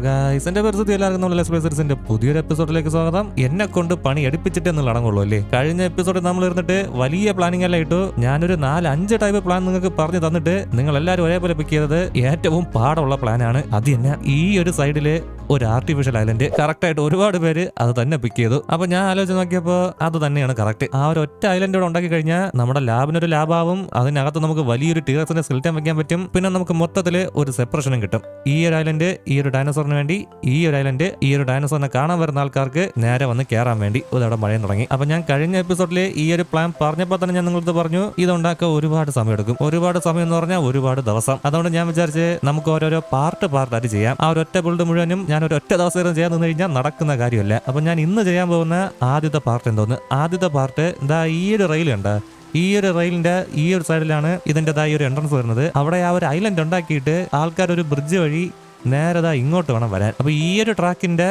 Guys എന്റെ പരിസ്ഥിതി എല്ലാവർക്കും നമ്മൾ എക്സ്പ്രസൻസിന്റെ പുതിയൊരു എപ്പിസോഡിലേക്ക് സ്വാഗതം. എന്നെ കൊണ്ട് പണി എടുപ്പിച്ചിട്ട് എന്നുള്ള അടങ്ങുള്ളൂ അല്ലേ? കഴിഞ്ഞ എപ്പിസോഡിൽ നമ്മൾ ഇരുന്നിട്ട് വലിയ പ്ലാനിങ് എല്ലാം ഇട്ടു. ഞാനൊരു നാല് അഞ്ച് ടൈപ്പ് പ്ലാൻ നിങ്ങൾക്ക് പറഞ്ഞു തന്നിട്ട് നിങ്ങൾ എല്ലാവരും ഒരേപോലെ പിക്ക് ചെയ്തത് ഏറ്റവും പാടുള്ള പ്ലാനാണ് അത് തന്നെ ഈ ഒരു സൈഡിൽ ഒരു ആർട്ടിഫിഷ്യൽ ഐലൻഡ് കറക്റ്റ് ആയിട്ട് ഒരുപാട് പേര് അത് തന്നെ പിക്ക് ചെയ്തു. അപ്പൊ ഞാൻ ആലോചിച്ച് നോക്കിയപ്പോ അത് തന്നെയാണ് കറക്റ്റ് ആ ഒരു ഒറ്റ ഐലൻഡ് ഇവിടെ ഉണ്ടാക്കി കഴിഞ്ഞാൽ നമ്മുടെ ലാബിനൊരു ലാഭാവും അതിനകത്ത് നമുക്ക് വലിയൊരു ടീറസിന്റെ സ്കിൽറ്റം വെക്കാൻ പറ്റും. പിന്നെ നമുക്ക് മൊത്തത്തിൽ ഒരു സെപ്പറേഷനും കിട്ടും. ഈ ഒരു ഐലൻഡ് ഈ ഒരു ഡൈനോസറിന് വേണ്ടി ഈ ഒരു ഐലൻഡ് ഈ ഒരു ഡൈനോസറിനെ കാണാൻ വരുന്ന ആൾക്കാർക്ക് നേരെ വന്ന് കയറാൻ വേണ്ടി ഇതവിടെ മഴയും തുടങ്ങി. അപ്പൊ ഞാൻ കഴിഞ്ഞ എപ്പിസോഡിൽ ഈ ഒരു പ്ലാൻ പറഞ്ഞപ്പോൾ തന്നെ ഞാൻ നിങ്ങളത് പറഞ്ഞു ഇതുണ്ടാക്കാൻ ഒരുപാട് സമയം എടുക്കും. ഒരുപാട് സമയം എന്ന് പറഞ്ഞാൽ ഒരുപാട് ദിവസം. അതുകൊണ്ട് ഞാൻ വിചാരിച്ച് നമുക്ക് ഓരോരോ പാർട്ട് പാർട്ടായിട്ട് ചെയ്യാം. ആ ഒരു ഒറ്റ ബിൽഡ് മുഴുവനും ഞാൻ ഒരു ഒറ്റ ദിവസം ചെയ്യാൻ നിന്ന് കഴിഞ്ഞാൽ നടക്കുന്ന കാര്യമല്ല. അപ്പം ഞാൻ ഇന്ന് ചെയ്യാൻ പോകുന്ന ആദ്യത്തെ പാർട്ട് എന്തോന്ന്? ആദ്യത്തെ പാർട്ട് എന്താ ഈ ഒരു റെയിൽ ഉണ്ട് ഈ ഒരു റെയിലിന്റെ ഈ ഒരു സൈഡിലാണ് ഇതിന്റെതായ ഒരു എൻട്രൻസ് വരുന്നത്. അവിടെ ആ ഒരു ഐലൻഡ് ഉണ്ടാക്കിയിട്ട് ആൾക്കാർ ഒരു ബ്രിഡ്ജ് വഴി നേരെ ഇങ്ങോട്ട് വേണം വരാൻ. അപ്പോൾ ഈ ഒരു ട്രാക്കിന്റെ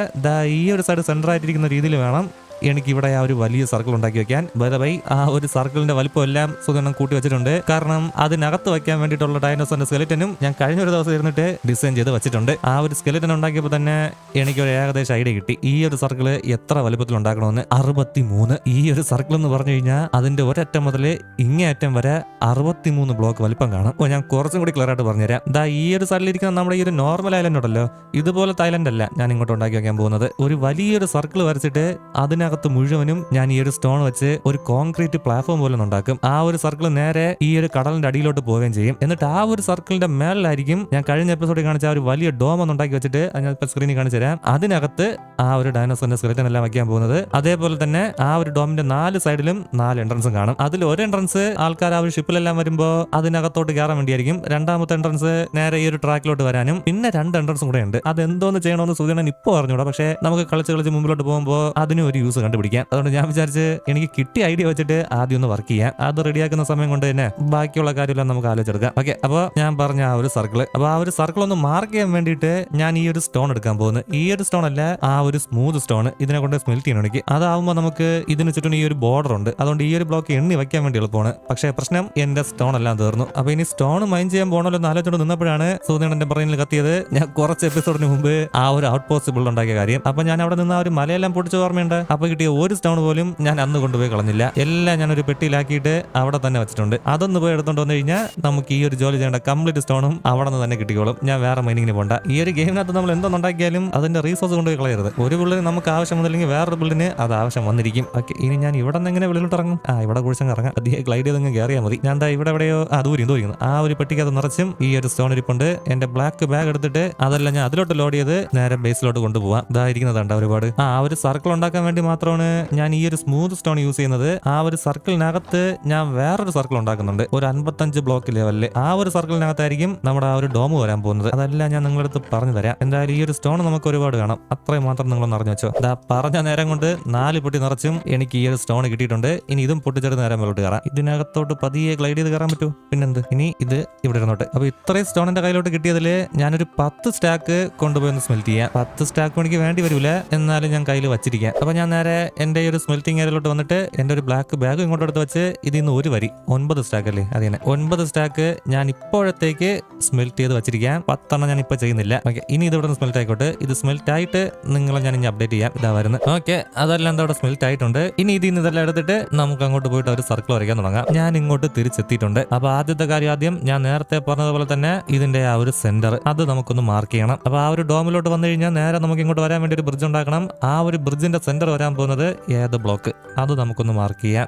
ഈ ഒരു സൈഡ് സെന്റർ ആയിട്ടിരിക്കുന്ന രീതിയിൽ വേണം എനിക്ക് ഇവിടെ ആ ഒരു വലിയ സർക്കിൾ ഉണ്ടാക്കി വെക്കാൻ. ബൈ ആ ഒരു സർക്കിളിന്റെ വലിപ്പം എല്ലാം സുഗണ്ണം കൂട്ടി വെച്ചിട്ടുണ്ട്. കാരണം അതിനകത്ത് വെക്കാൻ വേണ്ടിയിട്ടുള്ള ഡൈനോസറിന്റെ സ്കെലിറ്റനും ഞാൻ കഴിഞ്ഞ ഒരു ദിവസം ഇരുന്നിട്ട് ഡിസൈൻ ചെയ്ത് വെച്ചിട്ടുണ്ട്. ആ ഒരു സ്കെലിറ്റൻ ഉണ്ടാക്കിയപ്പോൾ തന്നെ എനിക്ക് ഒരു ഏകദേശം ഐഡിയ കിട്ടി. ഈ ഒരു സർക്കിൾ എത്ര വലിപ്പത്തിൽ ഉണ്ടാക്കണമെന്ന്. അറുപത്തി മൂന്ന് ഈ ഒരു സർക്കിൾ എന്ന് പറഞ്ഞു കഴിഞ്ഞാൽ അതിന്റെ ഒരറ്റം മുതൽ ഇങ്ങേ അറ്റം വരെ അറുപത്തിമൂന്ന് ബ്ലോക്ക് വലിപ്പം കാണും. ഓ ഞാൻ കുറച്ചും കൂടി ക്ലിയർ ആയിട്ട് പറഞ്ഞുതരാം. ദാ ഈ ഒരു സൈഡിലിരിക്കുന്ന നമ്മുടെ ഈ ഒരു നോർമൽ ഐലൻഡ് ഉണ്ടല്ലോ. ഇതുപോലത്തെ ഐലൻഡ് അല്ല ഞാൻ ഇങ്ങോട്ട് ഉണ്ടാക്കി വയ്ക്കാൻ പോകുന്നത്. ഒരു വലിയൊരു സർക്കിൾ വരച്ചിട്ട് അതിനകത്ത് മുഴുവനും ഞാൻ ഈ ഒരു സ്റ്റോൺ വെച്ച് ഒരു കോൺക്രീറ്റ് പ്ലാറ്റ്ഫോം പോലെ ഉണ്ടാക്കും. ആ ഒരു സർക്കിൾ നേരെ ഈ ഒരു കടലിന്റെ അടിയിലോട്ട് പോവുകയും ചെയ്യും. എന്നിട്ട് ആ ഒരു സർക്കിളിന്റെ മേളിലായിരിക്കും ഞാൻ കഴിഞ്ഞ എപ്പിസോഡിൽ കാണിച്ച ആ ഒരു വലിയ ഡോം ഒന്ന് ഉണ്ടാക്കി വെച്ചിട്ട് ഞാൻ സ്ക്രീനിൽ കാണിച്ചു തരാം. അതിനകത്ത് ആ ഒരു ഡൈനോസറിന്റെ സ്കെലറ്റൻ എല്ലാം വയ്ക്കാൻ പോകുന്നത്. അതേപോലെ തന്നെ ആ ഒരു ഡോമിന്റെ നാല് സൈഡിലും നാല് എൻട്രൻസും കാണും. അതിൽ ഒരു എൻട്രൻസ് ആൾക്കാർ ആ ഒരു ഷിപ്പിലെല്ലാം വരുമ്പോൾ അതിനകത്തോട്ട് കയറാൻ വേണ്ടിയായിരിക്കും. രണ്ടാമത്തെ എൻട്രൻസ് നേരെ ഈ ഒരു ട്രാക്കിലോട്ട് വരാനും. പിന്നെ രണ്ട് എൻട്രൻസും കൂടെ ഉണ്ട്. അത് എന്തോന്ന് ചെയ്യണമെന്ന് സൂചന ഇപ്പോൾ അറിഞ്ഞൂടാ. പക്ഷേ നമുക്ക് കളിച്ച് കളിച്ച് മുമ്പിലോട്ട് പോകുമ്പോൾ അതിനും ഒരു യൂസ് കണ്ടുപിടിക്കാം. അതുകൊണ്ട് ഞാൻ വിചാരിച്ച് എനിക്ക് കിട്ടിയ ഐഡിയ വെച്ചിട്ട് ആദ്യം ഒന്ന് വർക്ക് ചെയ്യാം. അത് റെഡിയാക്കുന്ന സമയം കൊണ്ട് തന്നെ ബാക്കിയുള്ള കാര്യമെല്ലാം നമുക്ക് ആലോചിച്ചെടുക്കാം. ഓക്കെ അപ്പോൾ ഞാൻ പറഞ്ഞ ആ ഒരു സർക്കിൾ അപ്പോൾ ആ ഒരു സർക്കിൾ ഒന്ന് മാർക്ക് ചെയ്യാൻ വേണ്ടിയിട്ട് ഞാൻ ഈ ഒരു സ്റ്റോൺ എടുക്കാൻ പോകുന്നു. ഈ ഒരു സ്റ്റോൺ അല്ല ആ ഒരു സ്മൂത്ത് സ്റ്റോൺ ഇതിനെ കൊണ്ട് സ്മെൽറ്റ് ചെയ്യണം എനിക്ക്. അതാവുമ്പോൾ നമുക്ക് ഇതിന് ചുറ്റും ഈ ഒരു ബോർഡർ ഉണ്ട്. അതുകൊണ്ട് ഈ ഒരു ബ്ലോക്ക് എണ്ണി വെക്കാൻ വേണ്ടി എളുപ്പമാണ്. പക്ഷേ പ്രശ്നം എന്റെ സ്റ്റോൺ എല്ലാം തീർന്നു. അപ്പൊ ഇനി സ്റ്റോൺ മൈൻ ചെയ്യാൻ പോകണമല്ലോ എന്ന് ആലോചിച്ചുകൊണ്ട് നിന്നപ്പോഴാണ് സൂര്യൻ എന്റെ ബ്രെയിനിൽ കത്തിയത്. ഞാൻ കുറച്ച് എപ്പിസോഡിന് മുമ്പ് ആ ഒരു ഔട്ട് പോസ്റ്റ് ഉണ്ടാക്കിയ കാര്യം. അപ്പൊ ഞാൻ അവിടെ നിന്ന് ആ ഒരു മലയെല്ലാം പൊടിച്ച ഓർമ്മയുണ്ട്. അപ്പൊ കിട്ടിയ ഒരു സ്റ്റോൺ പോലും ഞാൻ അന്ന് കൊണ്ടുപോയി കളഞ്ഞില്ല. എല്ലാം ഞാൻ ഒരു പെട്ടിയിലാക്കിയിട്ട് അവിടെ തന്നെ വെച്ചിട്ടുണ്ട്. അതൊന്ന് പോയി എടുത്തോണ്ട് വന്നു കഴിഞ്ഞാൽ നമുക്ക് ഈ ഒരു ജോലി ചെയ്യേണ്ട കംപ്ലീറ്റ് സ്റ്റോണും അവിടെ നിന്ന് തന്നെ കിട്ടിക്കോളും. ഞാൻ വേറെ മൈനിങ്ങിന് പോണ്ട. ഈ ഒരു ഗെയിമിനകത്ത് നമ്മൾ എന്തൊന്നുണ്ടാക്കിയാലും അതിന്റെ റീസോഴ്സ് കൊണ്ടുപോയി കളയരുത്. ഒരു ബിൽഡിന് നമുക്ക് ആവശ്യം വന്നില്ലെങ്കിൽ വേറൊരു ബിൽഡിന് അത് ആവശ്യം വന്നിരിക്കും. ഓക്കെ ഇനി ഞാൻ ഇവിടെ നിന്ന് എങ്ങനെ വെളിയിലോട്ട് ഇറങ്ങും? ആ ഇവിടെ കുഴിച്ചങ്ങ് ഇറങ്ങാം. അധികം ഗ്ലൈഡ് ചെയ്തങ്ങ് കയറിയാൽ മതി. ഞാൻ എന്താ ഇവിടെ എവിടെയോ ആ ദൂരം ദൂരിക്കുന്നു ആ ഒരു പെട്ടിക്കകത്ത് നിറച്ചും ഈ ഒരു സ്റ്റോൺ ഇരിപ്പുണ്ട്. എന്റെ ബ്ലാക്ക് ബാഗ് എടുത്തിട്ട് അതെല്ലാം ഞാൻ അതിലോട്ട് ലോഡ് ചെയ്ത് നേരെ ബേസിലോട്ട് കൊണ്ടുപോകാം ഇതായിരിക്കുന്നതാണ്ട് ഒരുപാട്. ആ ആ ഒരു സർക്കിൾ ഉണ്ടാക്കാൻ വേണ്ടി മാത്രമാണ് ഞാൻ ഈ ഒരു സ്മൂത്ത് സ്റ്റോൺ യൂസ് ചെയ്യുന്നത്. ആ ഒരു സർക്കിളിനകത്ത് ഞാൻ വേറൊരു സർക്കിൾ ഉണ്ടാക്കുന്നുണ്ട്. ഒരു അൻപത്തഞ്ച് ബ്ലോക്ക് ലെവലിൽ ആ ഒരു സർക്കിളിനകത്തായിരിക്കും നമ്മുടെ ആ ഒരു ഡോം വരാൻ പോകുന്നത്. അതെല്ലാം ഞാൻ നിങ്ങളുടെ അടുത്ത് പറഞ്ഞു തരാം. എന്തായാലും ഈ ഒരു സ്റ്റോൺ നമുക്ക് ഒരുപാട് കാണാം. അത്രയും മാത്രം നിങ്ങളൊന്ന് അറിഞ്ഞു വെച്ചോ. ഇതാ പറഞ്ഞ നേരം കൊണ്ട് നാല് പൊട്ടി നിറച്ചും എനിക്ക് ഈ ഒരു സ്റ്റോൺ കിട്ടിയിട്ടുണ്ട്. ഇനി ഇതും പൊട്ടിച്ചെടുത്ത് നേരം മേലോട്ട് കയറാം. ഇതിനകത്തോട്ട് പതിയെ ഗ്ലൈഡ് ചെയ്ത് കയറാൻ പറ്റൂ പിന്നെന്ത്? ഇനി ഇത് ഇവിടെ ഇരുന്നോട്ടെ. അപ്പൊ ഇത്രയും സ്റ്റോൺ എന്റെ കയ്യിലോട്ട് കിട്ടിയതിൽ ഞാനൊരു പത്ത് സ്റ്റാക്ക് കൊണ്ടുപോയി ഒന്ന് സ്മെൽറ്റ് ചെയ്യാം. പത്ത് സ്റ്റാക്ക് എനിക്ക് വേണ്ടി വരില്ല എന്നാലും ഞാൻ കയ്യിൽ വച്ചിരിക്കാം. അപ്പൊ ഞാൻ നേരെ എന്റെ ഈ ഒരു സ്മെൽറ്റിംഗ് ഏരിയയിലോട്ട് വന്നിട്ട് എന്റെ ഒരു ബ്ലാക്ക് ബാഗ് ഇങ്ങോട്ട് എടുത്ത് വെച്ച് ഇതിൽ നിന്ന് ഒരു വരി. ഒൻപത് സ്റ്റാക്ക് അല്ലേ? അതിനെ. ഒൻപത് സ്റ്റാക്ക് ഞാൻ ഇപ്പോഴത്തേക്ക് സ്മെൽറ്റ് ചെയ്ത് വെച്ചിരിക്കാം പത്തെണ്ണം ഞാൻ ഇപ്പോൾ ചെയ്യുന്നില്ല. ഓക്കെ ഇനി ഇത് ഇവിടെ സ്മെൽറ്റ് ആയിക്കോട്ടെ. ഇത് സ്മെൽറ്റ് ആയിട്ട് നിങ്ങളെ ഞാൻ ഇനി അപ്ഡേറ്റ് ചെയ്യാം. ഇതാ ഓക്കെ അതെല്ലാം എന്താ ഇവിടെ സ്മെൽറ്റ് ആയിട്ടുണ്ട്. ഇനി ഇതിൽ നിന്ന് ഇതെല്ലാം എടുത്തിട്ട് നമുക്ക് അങ്ങോട്ട് പോയിട്ട് ഒരു സർക്കിൾ വരയ്ക്കാൻ തുടങ്ങാം. ഞാൻ ഇങ്ങോട്ട് തിരിച്ചെത്തിയിട്ടുണ്ട്. അപ്പൊ ആദ്യത്തെ കാര്യം ആദ്യം ഞാൻ നേരത്തെ പറഞ്ഞതുപോലെ തന്നെ ഇതിന്റെ ആ ഒരു സെന്റർ അത് നമുക്കൊന്ന് മാർക്ക് ചെയ്യണം. അപ്പൊ ആ ഒരു ഡോമിലോട്ട് വന്നു കഴിഞ്ഞാൽ നേരെ നമുക്ക് ഇങ്ങോട്ട് വരാൻ വേണ്ടി ഒരു ബ്രിഡ്ജ് ഉണ്ടാക്കണം. ആ ഒരു ബ്രിഡ്ജിന്റെ സെന്റർ വരാൻ പോകുന്നത് ഏത് ബ്ലോക്ക് അത് നമുക്കൊന്ന് മാർക്ക് ചെയ്യാം.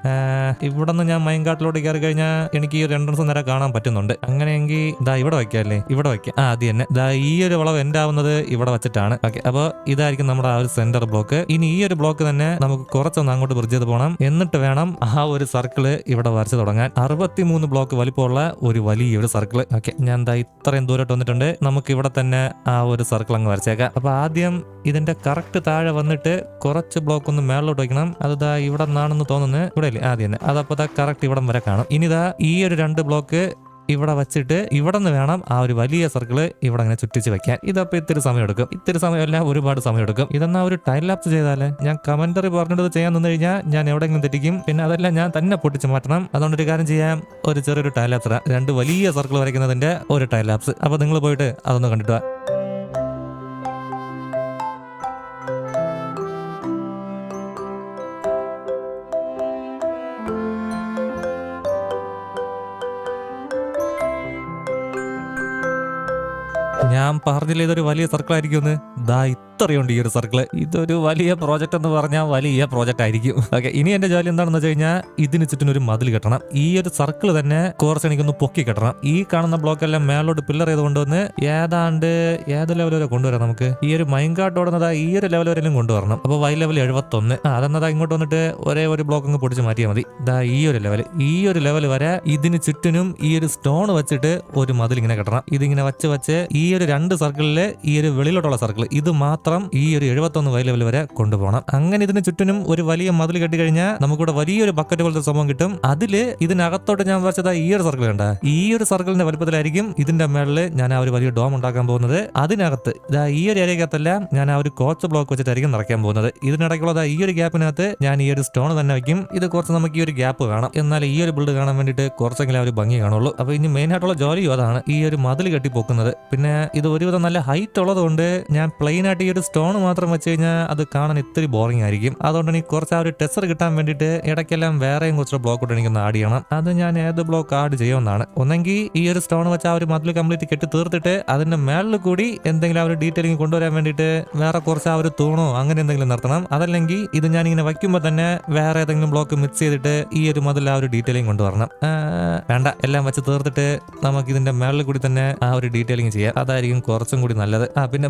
ഇവിടെ നിന്ന് ഞാൻ മൈൻകാട്ടിലോട്ട് കയറി കഴിഞ്ഞാൽ എനിക്ക് ഈ ഒരു എൻട്രൻസ് നേരെ കാണാൻ പറ്റുന്നുണ്ട്. അങ്ങനെയെങ്കിൽ ഇതാ ഇവിടെ വയ്ക്കാം അല്ലേ ഇവിടെ വയ്ക്കാം. ആ അത് തന്നെ. ഇതാ ഈ ഒരു വളവ് ആവുന്നത് ഇവിടെ വെച്ചിട്ടാണ്. ഓക്കെ അപ്പോൾ ഇതായിരിക്കും നമ്മുടെ ആ ഒരു സെന്റർ ബ്ലോക്ക് ഇനി ഈ ഒരു ബ്ലോക്ക് തന്നെ നമുക്ക് കുറച്ചൊന്ന് അങ്ങോട്ട് ബ്രിഡ്ജ് ചെയ്ത് പോകണം എന്നിട്ട് വേണം ആ ഒരു സർക്കിൾ ഇവിടെ വരച്ച് തുടങ്ങാൻ. അറുപത്തിമൂന്ന് ബ്ലോക്ക് വലിപ്പമുള്ള ഒരു വലിയൊരു സർക്കിൾ ഓക്കെ ഞാൻ എന്താ ഇത്രയും ദൂരോട്ട് വന്നിട്ടുണ്ട്. നമുക്ക് ഇവിടെ തന്നെ ആ ഒരു സർക്കിൾ അങ്ങ് വരച്ചേക്കാം. അപ്പൊ ആദ്യം ഇതിന്റെ കറക്റ്റ് താഴെ വന്നിട്ട് കുറച്ച് ബ്ലോക്ക് ഒന്ന് മേളിലോട്ട് വയ്ക്കണം. അതാ ഇവിടെ നിന്നാണെന്ന് തോന്നുന്നു. ഇവിടെ ഇല്ലേ? ആദ്യം തന്നെ. അതപ്പോ ദാ കറക്റ്റ് ഇവിടം വരെ കാണും. ഇനി ദാ ഈ ഒരു രണ്ട് ബ്ലോക്ക് ഇവിടെ വെച്ചിട്ട് ഇവിടെ നിന്ന് വേണം ആ ഒരു വലിയ സർക്കിൾ ഇവിടെ അങ്ങനെ ചുറ്റിച്ച് വെക്കാൻ. ഇതപ്പോ ഇത്തിരി സമയം എടുക്കും. ഇത്തിരി സമയമല്ല ഒരുപാട് സമയം എടുക്കും. ഇതെന്നാ ഒരു ടൈം ലാപ്സ് ചെയ്താലേ? ഞാൻ കമന്ററി പറഞ്ഞിട്ട് ചെയ്യാൻ നിന്ന് കഴിഞ്ഞാൽ ഞാൻ എവിടെയെങ്കിലും തെറ്റിക്കും. പിന്നെ അതെല്ലാം ഞാൻ തന്നെ പൊട്ടിച്ച് മാറ്റണം. അതുകൊണ്ട് ഒരു കാര്യം ചെയ്യാം. ഒരു ചെറിയൊരു ടൈം ലാപ്സ് രണ്ട് വലിയ സർക്കിൾ വരയ്ക്കുന്നതിന്റെ ഒരു ടൈം ലാപ്സ് അപ്പൊ നിങ്ങൾ പോയിട്ട് അതൊന്ന് കണ്ടിട്ട് ഞാൻ പറഞ്ഞില്ല ഇതൊരു വലിയ സർക്കിൾ ആയിരിക്കും ദാ ഇത്രയുണ്ട് ഈ ഒരു സർക്കിൾ. ഇതൊരു വലിയ പ്രോജക്റ്റ് എന്ന് പറഞ്ഞാൽ വലിയ പ്രോജക്റ്റ് ആയിരിക്കും. ഓക്കെ ഇനി എന്റെ ജോലി എന്താണെന്ന് വെച്ച് കഴിഞ്ഞാൽ ഇതിന് ചുറ്റും ഒരു മതിൽ കെട്ടണം. ഈ ഒരു സർക്കിൾ തന്നെ കുറച്ച് എനിക്കൊന്ന് പൊക്കി കെട്ടണം. ഈ കാണുന്ന ബ്ലോക്ക് എല്ലാം മേലോട്ട് പില്ലർ ചെയ്ത് കൊണ്ടുവന്ന് ഏതാണ്ട് ഏത് ലെവൽ വരെ കൊണ്ടുവരാം നമുക്ക്? ഈ ഒരു മൈൻകാട്ട് ഓടുന്നത് ഈ ഒരു ലെവൽ വരെയും കൊണ്ടുവരണം. അപ്പോൾ വൈ ലെവൽ എഴുപത്തൊന്ന്. അതെന്നതാ ഇങ്ങോട്ട് വന്നിട്ട് ഒരേ ഒരു ബ്ലോക്ക് അങ്ങ് പൊടിച്ച് മാറ്റിയാൽ മതി. ഇതാ ഈ ഒരു ലെവൽ ഈ ഒരു ലെവൽ വരെ ഇതിന് ചുറ്റിനും ഈ ഒരു സ്റ്റോൺ വെച്ചിട്ട് ഒരു മതിൽ ഇങ്ങനെ കെട്ടണം. ഇതിങ്ങനെ വച്ച് വെച്ച് ഈ ഒരു രണ്ട് സർക്കിളിൽ ഈ ഒരു വെളിയിലോട്ടുള്ള സർക്കിൾ ഇത് മാത്രം ഈ ഒരു എഴുപത്തൊന്ന് വൈ ലെവൽ വരെ കൊണ്ടുപോകണം. അങ്ങനെ ഇതിന് ചുറ്റിനും ഒരു വലിയ മതിൽ കെട്ടി കഴിഞ്ഞാൽ നമുക്കിവിടെ വലിയൊരു ബക്കറ്റ് പോലത്തെ സംഭവം കിട്ടും. അതിൽ ഇതിനകത്തോട്ട് ഞാൻ വരച്ചത് ഈ ഒരു സർക്കിൾ കണ്ട? ഈ ഒരു സർക്കിളിന്റെ വലുപ്പത്തിലായിരിക്കും ഇതിന്റെ മേളിൽ ഞാൻ ആ ഒരു വലിയ ഡോം ഉണ്ടാക്കാൻ പോകുന്നത്. അതിനകത്ത് ഇതാ ഈ ഒരു ഏരിയക്കകത്തെല്ലാം ഞാൻ ആ ഒരു കോച്ച് ബ്ലോക്ക് വെച്ചിട്ടായിരിക്കും നിറയ്ക്കാൻ പോകുന്നത്. ഇതിനിടയ്ക്കുള്ളതാ ഈ ഒരു ഗ്യാപ്പിനകത്ത് ഞാൻ ഈ ഒരു സ്റ്റോൺ തന്നെ വയ്ക്കും ഇത് കുറച്ച് നമുക്ക് ഈ ഒരു ഗ്യാപ്പ് കാണാം. എന്നാൽ ഈ ഒരു ബിൽഡ് കാണാൻ വേണ്ടിയിട്ട് കുറച്ചെങ്കിലും ഒരു ഭംഗി കാണുള്ളൂ. അപ്പൊ ഇനി മെയിൻ ആയിട്ടുള്ള ജോലിയും അതാണ് ഈ ഒരു മതിൽ കെട്ടി പൊക്കുന്നത് പിന്നെ ഇത് ഒരുവിധം നല്ല ഹൈറ്റ് ഉള്ളതുകൊണ്ട് ഞാൻ പ്ലെയിൻ ആയിട്ട് ഒരു സ്റ്റോൺ മാത്രം വെച്ച് കഴിഞ്ഞാൽ അത് കാണാൻ ഇത്തിരി ബോറിംഗ് ആയിരിക്കും. അതുകൊണ്ട് എനിക്ക് കുറച്ച് ആ ഒരു ടെസർ കിട്ടാൻ വേണ്ടിയിട്ട് ഇടയ്ക്കെല്ലാം വേറെയും കുറച്ച് ബ്ലോക്ക് കൂടെ എനിക്കൊന്ന് ആഡ് ചെയ്യണം. അത് ഞാൻ ഏത് ബ്ലോക്ക് ആഡ് ചെയ്യുമെന്നാണ്. ഒന്നെങ്കിൽ ഈ ഒരു സ്റ്റോൺ വെച്ച് ആ ഒരു മതിൽ കംപ്ലീറ്റ് കെട്ടി തീർത്തിട്ട് അതിന്റെ മേളിൽ കൂടി എന്തെങ്കിലും ആ ഒരു ഡീറ്റെയിലിംഗ് കൊണ്ടുവരാൻ വേണ്ടിയിട്ട് വേറെ കുറച്ച് ആ ഒരു തൂണോ അങ്ങനെ എന്തെങ്കിലും നിർത്തണം. അതല്ലെങ്കിൽ ഇത് ഞാൻ ഇങ്ങനെ വയ്ക്കുമ്പോൾ തന്നെ വേറെ ഏതെങ്കിലും ബ്ലോക്ക് മിക്സ് ചെയ്തിട്ട് ഈ ഒരു മതിൽ ആ ഒരു ഡീറ്റെയിലിംഗ് കൊണ്ടുവരണം വേണ്ട. എല്ലാം വെച്ച് തീർത്തിട്ട് നമുക്ക് ഇതിന്റെ മേളിൽ കൂടി തന്നെ ആ ഒരു ഡീറ്റെയിലിംഗ് ചെയ്യാം. അതായിരിക്കും കുറച്ചും കൂടി നല്ലത്. ആ പിന്നെ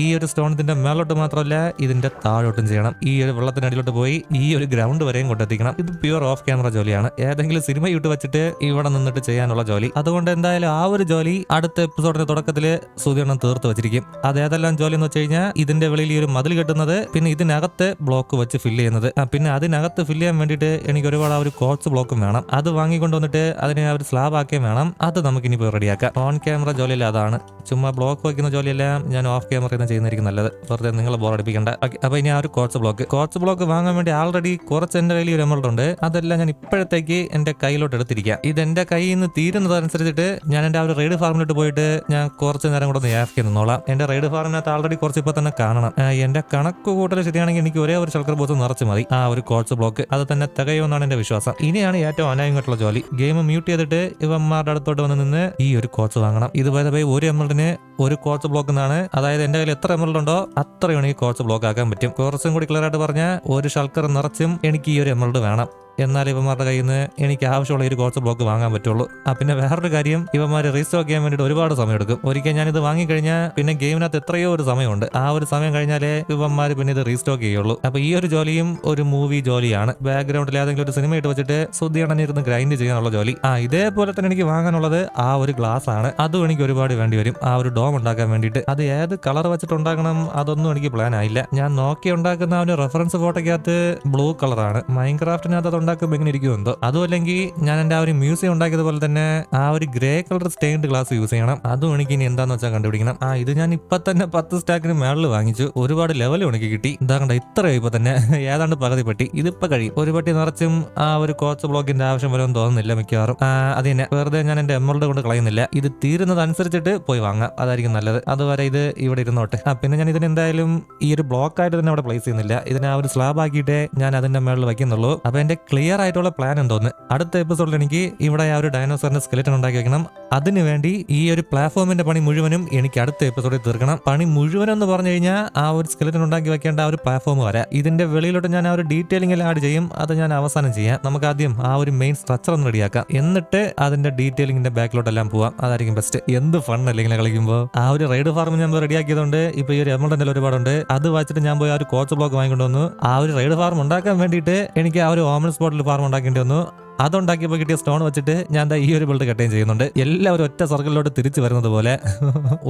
ഈ ഒരു സ്റ്റോൺ ഇതിന്റെ മേലോട്ട് മാത്രമല്ല ഇതിന്റെ താഴോട്ടും ചെയ്യണം. ഈ ഒരു വെള്ളത്തിന്റെ അടിയിലോട്ട് പോയി ഈ ഒരു ഗ്രൗണ്ട് വരെയും കൊണ്ടെത്തിക്കണം. ഇത് പ്യുവർ ഓഫ് ക്യാമറ ജോലിയാണ്. ഏതെങ്കിലും സിനിമ ഇട്ട് വെച്ചിട്ട് ഇവിടെ നിന്നിട്ട് ചെയ്യാനുള്ള ജോലി. അതുകൊണ്ട് എന്തായാലും ആ ഒരു ജോലി അടുത്ത എപ്പിസോഡിന്റെ തുടക്കത്തിൽ സുധീർണം തീർത്ത് വെച്ചിരിക്കും. അത് ഏതെല്ലാം ജോലി എന്ന് വെച്ച് കഴിഞ്ഞാൽ ഇതിന്റെ വെളിയിൽ ഈ ഒരു മതിൽ കെട്ടുന്നത് പിന്നെ ഇതിനകത്ത് ബ്ലോക്ക് വെച്ച് ഫില്ല് ചെയ്യുന്നത്. പിന്നെ അതിനകത്ത് ഫില്ല് ചെയ്യാൻ വേണ്ടിയിട്ട് എനിക്ക് ഒരുപാട് ആ ഒരു കോച്ച് ബ്ലോക്കും വേണം. അത് വാങ്ങിക്കൊണ്ട് വന്നിട്ട് അതിനെ ഒരു സ്ലാബ് ആക്കിയും വേണം. അത് നമുക്ക് ഇനി റെഡിയാക്കാം ഓൺ ക്യാമറ ജോലിയല്ല അതാണ്. ചുമ്മാ ബ്ലോക്ക് വയ്ക്കുന്ന ജോലിയെല്ലാം. ഞാൻ ഓഫ് ക്യാമറയിൽ നിന്ന് ചെയ്യുന്നതായിരിക്കും നല്ലത്. വെറുതെ നിങ്ങൾ ബോറടിപ്പിക്കേണ്ട അപ്പോൾ അപ്പൊ ഇനി ആ ഒരു കോച്ച് ബ്ലോക്ക് കോച്ച് ബ്ലോക്ക് വാങ്ങാൻ വേണ്ടി ആൾറെഡി കുറച്ച് എന്റെ കയ്യിൽ ഒരു എമൗണ്ട് ഉണ്ട്. അതെല്ലാം ഞാൻ ഇപ്പോഴത്തേക്ക് എന്റെ കയ്യിലോട്ട് എടുത്തിരിക്കാം. ഇത് എന്റെ കയ്യിൽ നിന്ന് തീരുന്നതനുസരിച്ചിട്ട് ഞാൻ എന്റെ ആ ഒരു റെയ്ഡ് ഫാമിലോട്ട് പോയിട്ട് ഞാൻ കുറച്ച് നേരം കൂടെ ഒന്ന് നിന്നോളാം. എന്റെ റെയ്ഡ് ഫാമിനകത്ത് ആൾറെഡി കുറച്ച് ഇപ്പൊ തന്നെ കാണണം. എന്റെ കണക്ക് കൂട്ടൽ ശരിയാണെങ്കിൽ എനിക്ക് ഒരേ ഒരു ശൽക്കർ ബോസ് നിറച്ച് മതി. ആ ഒരു കോച്ച് ബ്ലോക്ക് അത് തന്നെ തികയുമെന്നാണ് എന്റെ വിശ്വാസം. ഇനിയാണ് ഏറ്റവും അനായമായിട്ടുള്ള ജോലി. ഗെയിം മ്യൂട്ട് ചെയ്തിട്ട് ഇവന്മാരുടെ അടുത്തോട്ട് വന്ന് നിന്ന് ഈ ഒരു കോച്ച് വാങ്ങണം. ഇത് പോയി ഒരു എമൗണ്ടിന് ഒരു കോച്ച് ബ്ലോക്ക് എന്നാണ്. അതായത് എന്റെ കയ്യിൽ എത്ര എമൗണ്ട് അത്രയാണ് ഈ കോച്ച് ബ്ലോക്ക് ആക്കാൻ പറ്റും. കുറച്ചും കൂടി ക്ലിയർ ആയിട്ട് പറഞ്ഞാൽ ഒരു ഷൾക്കർ നിറച്ചും എനിക്ക് ഈ ഒരു എമൗണ്ട് വേണം. എന്നാൽ ഇവന്മാരുടെ കയ്യിൽ നിന്ന് എനിക്ക് ആവശ്യമുള്ള ഒരു കോച്ച് ബ്ലോക്ക് വാങ്ങാൻ പറ്റുള്ളൂ. ആ പിന്നെ വേറൊരു കാര്യം ഇവന്മാർ റീസ്റ്റോക്ക് ചെയ്യാൻ വേണ്ടിയിട്ട് ഒരുപാട് സമയം എടുക്കും ഒരിക്കൽ ഇത് വാങ്ങിക്കഴിഞ്ഞാൽ പിന്നെ ഗെയിമിനകത്ത് എത്രയോ ഒരു സമയമുണ്ട്. ആ ഒരു സമയം കഴിഞ്ഞാലേ ഇവന്മാർ പിന്നെ ഇത് റീസ്റ്റോക്ക് ചെയ്യുള്ളൂ. അപ്പൊ ഈ ഒരു ജോലിയും ഒരു മൂവി ജോലിയാണ്. ബാക്ക്ഗ്രൗണ്ടിൽ ഏതെങ്കിലും ഒരു സിനിമ ഇട്ട് വെച്ചിട്ട് സുദ്ധി ഇരുന്ന് ഗ്രൈൻഡ് ചെയ്യാനുള്ള ജോലി. ആ ഇതേപോലെ തന്നെ എനിക്ക് വാങ്ങാനുള്ളത് ആ ഒരു ഗ്ലാസ് ആണ്. അതും എനിക്ക് ഒരുപാട് വേണ്ടി വരും. ആ ഒരു ഡോം ഉണ്ടാക്കാൻ വേണ്ടിയിട്ട്. അത് ഏത് കളർ വെച്ചിട്ട് ഉണ്ടാക്കണം അതൊന്നും എനിക്ക് പ്ലാൻ ആയില്ല. ഞാൻ നോക്കി ഉണ്ടാക്കുന്ന ആ ഒരു റെഫറൻസ് ഫോട്ടോയ്ക്കകത്ത് ബ്ലൂ കളറാണ് മൈൻക്രാഫ്റ്റിനകത്ത് ഉണ്ടാക്കുമ്പോൾ എങ്ങനെ ഇരിക്കും എന്തോ? അതും അല്ലെങ്കിൽ ഞാൻ എന്റെ ആ ഒരു മ്യൂസിയം ഉണ്ടാക്കിയതുപോലെ തന്നെ ആ ഒരു grey colour stained glass use ചെയ്യണം. അതും എനിക്ക് ഇനി എന്താന്ന് വെച്ചാൽ കണ്ടുപിടിക്കണം. ആ ഇത് ഞാൻ ഇപ്പൊ തന്നെ പത്ത് സ്റ്റാക്കിന് മേളിൽ വാങ്ങിച്ചു. ഒരുപാട് ലെവൽ ഉണക്കി കിട്ടി. എന്താ കണ്ട ഇത്ര ഇപ്പൊ തന്നെ. ഏതാണ്ട് പകുതി പട്ടി. ഇതിപ്പോ കഴിയും. ഒരു പട്ടി നിറച്ചും ആ ഒരു കോച്ച് ബ്ലോക്കിന്റെ ആവശ്യം വരുമെന്ന് തോന്നുന്നില്ല മിക്കവാറും. അത് തന്നെ. വെറുതെ ഞാൻ എന്റെ എമൗണ്ട് കൊണ്ട് കളയുന്നില്ല. ഇത് തീരുന്നതനുസരിച്ചിട്ട് പോയി വാങ്ങാം. അതായിരിക്കും നല്ലത്. അതുവരെ ഇത് ഇവിടെ ഇരുന്നോട്ടെ. ആ പിന്നെ ഞാൻ ഇതിന് എന്തായാലും ഈ ഒരു ബ്ലോക്ക് ആയിട്ട് തന്നെ അവിടെ പ്ലേസ് ചെയ്യുന്നില്ല. ഇതിനെ ആ ഒരു സ്ലാബ് ആക്കിയിട്ടേ ഞാൻ അതിന്റെ മേളിൽ വയ്ക്കുന്നുള്ളൂ. അപ്പൊ എന്റെ ക്ലിയർ ആയിട്ടുള്ള പ്ലാൻ എന്തോന്ന്? അടുത്ത എപ്പിസോഡിൽ എനിക്ക് ഇവിടെ ആ ഒരു ഡൈനോസറിന്റെ സ്കെലറ്റൻ ഉണ്ടാക്കി വെക്കണം. അതിനു വേണ്ടി ഈ ഒരു പ്ലാറ്റ്ഫോമിന്റെ പണി മുഴുവനും എനിക്ക് അടുത്ത എപ്പിസോഡിൽ തീർക്കണം. പണി മുഴുവൻ എന്ന് പറഞ്ഞു കഴിഞ്ഞാൽ ആ ഒരു സ്കെലറ്റൻ ഉണ്ടാക്കി വെക്കേണ്ട ആ ഒരു പ്ലാറ്റ്ഫോം വരെ. ഇതിന്റെ വെളിയിലോട്ട് ഞാൻ ആ ഒരു ഡീറ്റെയിലിംഗ് എല്ലാം ആഡ് ചെയ്യും. അത് ഞാൻ അവസാനം ചെയ്യാം. നമുക്ക് ആദ്യം ആ ഒരു മെയിൻ സ്ട്രക്ചർ ഒന്ന് റെഡിയാക്കാം എന്നിട്ട് അതിന്റെ ഡീറ്റെയിലിംഗിന്റെ ബാക്കിലോട്ടെല്ലാം പോവാം. അതായിരിക്കും ബെസ്റ്റ് എന്ത് ഫൺ അല്ലെങ്കിൽ കളിക്കുമ്പോൾ ആ ഒരു റൈഡ് ഫാർമ് ഞാൻ റെഡിയാക്കിയതുകൊണ്ട് ഇപ്പൊ ഈ ഒരു എമൗണ്ട് തന്നെ ഒരുപാടുണ്ട്. അത് വായിച്ചിട്ട് ഞാൻ പോയി ആ ഒരു കോച്ച് ബ്ലോക്ക് വാങ്ങിക്കൊണ്ട് വന്നു. ആ ഒരു റൈഡ് ഫാർം ഉണ്ടാക്കാൻ വേണ്ടിയിട്ട് എനിക്ക് ആ ഒരു ഓമൻ സ്പോട്ടിൽ ഫാർം ഉണ്ടാക്കേണ്ടി വന്നു. അതുണ്ടാക്കിയപ്പോൾ കിട്ടിയ സ്റ്റോൺ വെച്ചിട്ട് ഞാൻ എന്താ ഈ ഒരു ബിൽഡ് കെട്ടുകയും ചെയ്യുന്നുണ്ട്. എല്ലാവരും ഒറ്റ സർക്കിളിലോട്ട് തിരിച്ചു വരുന്നത് പോലെ.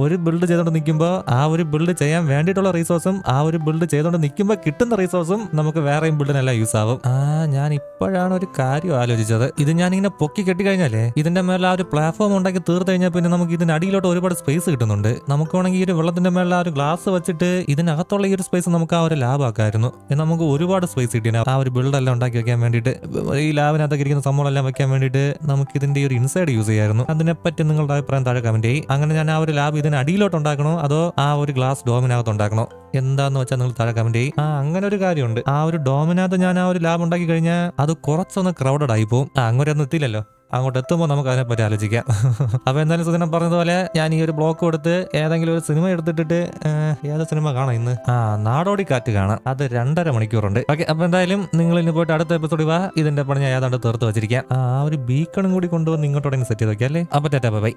ഒരു ബിൽഡ് ചെയ്തുകൊണ്ട് നിൽക്കുമ്പോൾ ആ ഒരു ബിൽഡ് ചെയ്യാൻ വേണ്ടിയിട്ടുള്ള റീസോഴ്സും ആ ഒരു ബിൽഡ് ചെയ്തുകൊണ്ട് നിൽക്കുമ്പോൾ കിട്ടുന്ന റീസോഴ്സും നമുക്ക് വേറെയും ബിൽഡിനെല്ലാം യൂസ് ആവും. ആ ഞാൻ ഇപ്പോഴാണ് ഒരു കാര്യം ആലോചിച്ചത്. ഇത് ഞാൻ ഇങ്ങനെ പൊക്കി കെട്ടിക്കഴിഞ്ഞാലേ ഇതിന്റെ മേലെ ആ ഒരു പ്ലാറ്റ്ഫോം ഉണ്ടാക്കി തീർത്തു കഴിഞ്ഞാൽ പിന്നെ നമുക്ക് ഇതിന്റെ അടിയിലോട്ട് ഒരുപാട് സ്പേസ് കിട്ടുന്നുണ്ട്. നമുക്ക് വേണമെങ്കിൽ ഈ ഒരു വെള്ളത്തിന്റെ മേലെ ആ ഒരു ഗ്ലാസ് വെച്ചിട്ട് ഇതിനകത്തുള്ള ഈ ഒരു സ്പേസ് നമുക്ക് ആ ഒരു ലാഭാക്കായിരുന്നു നമുക്ക് ഒരുപാട് സ്പേസ് കിട്ടിയ ആ ഒരു ബിൽഡ് എല്ലാം ഉണ്ടാക്കി വെക്കാൻ വേണ്ടിയിട്ട് ഈ ലാബിനകത്തൊക്കെ ഇരിക്കുന്ന സംഭവങ്ങളെല്ലാം വെക്കാൻ വേണ്ടിയിട്ട് നമുക്ക് ഇതിന്റെ ഒരു ഇൻസൈഡ് യൂസ് ചെയ്യായിരുന്നു. അതിനെപ്പറ്റി നിങ്ങളുടെ അഭിപ്രായം താഴെ കമന്റ് ചെയ്യും. അങ്ങനെ ഞാൻ ആ ഒരു ലാബ് ഇതിന് അടിയിലോട്ട് ഉണ്ടാക്കണോ അതോ ആ ഒരു ഗ്ലാസ് ഡോമിനകത്ത് ഉണ്ടാക്കണോ? എന്താന്ന് വെച്ചാൽ നിങ്ങൾ താഴെ കമന്റ് ചെയ്യും. ആ അങ്ങനെ ഒരു കാര്യമുണ്ട്. ആ ഒരു ഡോമിനകത്ത് ഞാൻ ആ ഒരു ലാബ് ഉണ്ടാക്കി കഴിഞ്ഞാൽ അത് കുറച്ചൊന്ന് ക്രൗഡഡ് ആയി പോകും അങ്ങനെ ഒന്നും എത്തിയില്ലല്ലോ. അങ്ങോട്ട് എത്തുമ്പോൾ നമുക്ക് അതിനെപ്പറ്റി ആലോചിക്കാം. അപ്പൊ എന്തായാലും സുദിനം പറഞ്ഞതുപോലെ ഞാൻ ഈ ഒരു ബ്ലോക്ക് കൊടുത്ത് ഏതെങ്കിലും ഒരു സിനിമ എടുത്തിട്ടിട്ട് ഏത് സിനിമ കാണാം ഇന്ന്? ആ നാടോടി കാറ്റ് കാണാം. അത് രണ്ടര മണിക്കൂറുണ്ട്. ഓക്കെ അപ്പൊ എന്തായാലും നിങ്ങൾ ഇന്ന് പോയിട്ട് അടുത്ത എപ്പിസോഡ് വാ. ഇതിന്റെ പണി ഞാൻ ഏതാണ്ട് തീർത്ത് വെച്ചിരിക്കാം. ആ ഒരു ബീക്കണും കൂടി കൊണ്ടുവന്ന് ഇങ്ങോട്ടോടെ സെറ്റ് ചെയ്ത് വെക്കാം അല്ലേ? അപ്പൊ ടാറ്റാ ബൈ.